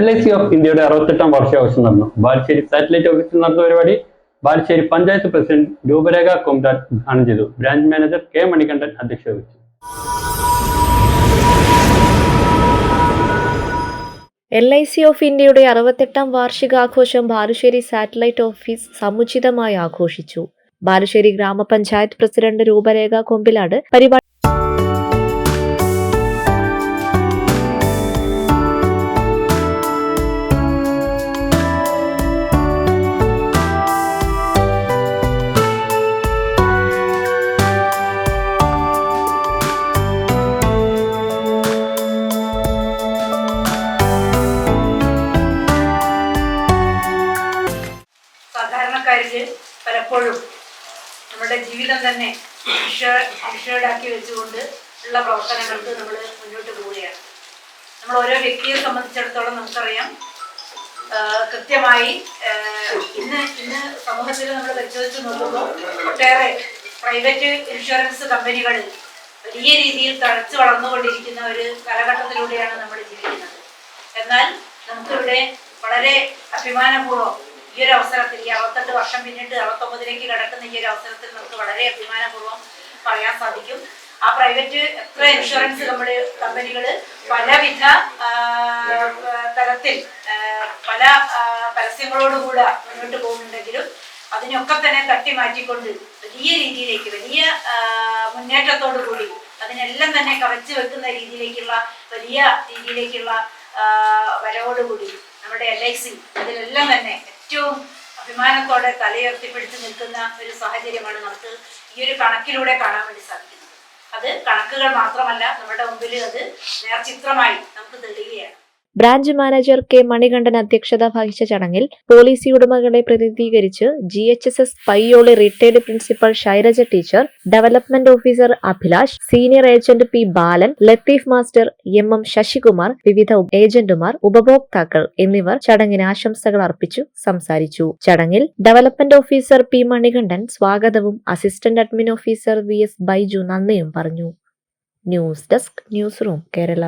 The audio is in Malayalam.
എൽ ഐ സി ഓഫ് ഇന്ത്യയുടെ അറുപത്തെട്ടാം വാർഷികാഘോഷം നടന്നു. ബാലുശ്ശേരി സാറ്റലൈറ്റ് ഓഫീസിൽ നടന്ന പരിപാടി ബാലുശ്ശേരി പഞ്ചായത്ത് പ്രസിഡന്റ് രൂപരേഖ കൊമ്രാൻ ഉദ്ഘാടനം ചെയ്തു. ബ്രാഞ്ച് മാനേജർ കെ മണികണ്ഠൻ അധ്യക്ഷത വഹിച്ചു. എൽ ഐ സി ഓഫ് ഇന്ത്യയുടെ അറുപത്തെട്ടാം വാർഷികാഘോഷം ബാലുശ്ശേരി സാറ്റലൈറ്റ് ഓഫീസ് സമുചിതമായി ആഘോഷിച്ചു. ബാലുശ്ശേരി ഗ്രാമപഞ്ചായത്ത് പ്രസിഡന്റ് രൂപരേഖ കൊമ്പിലാട് പരിപാടി പലപ്പോഴും നമ്മുടെ ജീവിതം തന്നെ ആക്കി വെച്ചുകൊണ്ട് ഉള്ള പ്രവർത്തനങ്ങൾക്ക് നമ്മൾ മുന്നോട്ട് പോവുകയാണ്. നമ്മൾ ഓരോ വ്യക്തിയെ സംബന്ധിച്ചിടത്തോളം നമുക്കറിയാം കൃത്യമായി ഇന്ന് ഇന്ന് സമൂഹത്തിൽ നമ്മൾ പരിശോധിച്ച് നോക്കുമ്പോൾ ഒട്ടേറെ പ്രൈവറ്റ് ഇൻഷുറൻസ് കമ്പനികൾ വലിയ രീതിയിൽ തഴച്ചു വളർന്നുകൊണ്ടിരിക്കുന്ന ഒരു കാലഘട്ടത്തിലൂടെയാണ് നമ്മൾ ജീവിക്കുന്നത്. എന്നാൽ നമുക്കിവിടെ വളരെ അഭിമാനപൂർവം ഈ ഒരു അവസരത്തിൽ ഈ അറുപത്തെട്ട് വർഷം പിന്നിട്ട് അറുപത്തൊമ്പതിലേക്ക് കിടക്കുന്ന ഈ ഒരു അവസരത്തിൽ നമുക്ക് വളരെ അഭിമാനപൂർവം പറയാൻ സാധിക്കും. ആ പ്രൈവറ്റ് എത്ര ഇൻഷുറൻസ് നമ്മുടെ കമ്പനികൾ പലവിധ തരത്തിൽ പല പരസ്യങ്ങളോടുകൂടെ മുന്നോട്ട് പോകുന്നുണ്ടെങ്കിലും അതിനൊക്കെ തന്നെ തട്ടി മാറ്റിക്കൊണ്ട് വലിയ രീതിയിലേക്ക് വലിയ മുന്നേറ്റത്തോടു കൂടി അതിനെല്ലാം തന്നെ കവച്ചു വെക്കുന്ന രീതിയിലേക്കുള്ള വലിയ രീതിയിലേക്കുള്ള വരവോടുകൂടി നമ്മുടെ എൽ ഐ സി അതിലെല്ലാം തന്നെ ഏറ്റവും അഭിമാനത്തോടെ തലയുയർത്തിപ്പിടിച്ച് നിൽക്കുന്ന ഒരു സാഹചര്യമാണ് നമുക്ക് ഈ ഒരു കണക്കിലൂടെ കാണാൻ വേണ്ടി സാധിക്കുന്നത്. അത് കണക്കുകൾ മാത്രമല്ല നമ്മുടെ മുമ്പിൽ അത് നേർചിത്രമായി നമുക്ക് തെളിയുകയാണ്. ബ്രാഞ്ച് മാനേജർ കെ മണികണ്ഠൻ അധ്യക്ഷത വഹിച്ച ചടങ്ങിൽ പോളിസി ഉടമകളെ പ്രതിനിധീകരിച്ച് G H S S Payyoli retired principal Shairaja teacher development officer Abhilash senior agent P Balan Latheef master M M Sasikumar വിവിധ ഏജന്റുമാർ ഉപഭോക്താക്കൾ എന്നിവർ ചടങ്ങിന് ആശംസകൾ അർപ്പിച്ചു സംസാരിച്ചു. ചടങ്ങിൽ ഡെവലപ്മെന്റ് ഓഫീസർ പി മണികണ്ഠൻ സ്വാഗതവും assistant admin officer V S Baiju നന്ദിയും പറഞ്ഞു. News desk news room Kerala.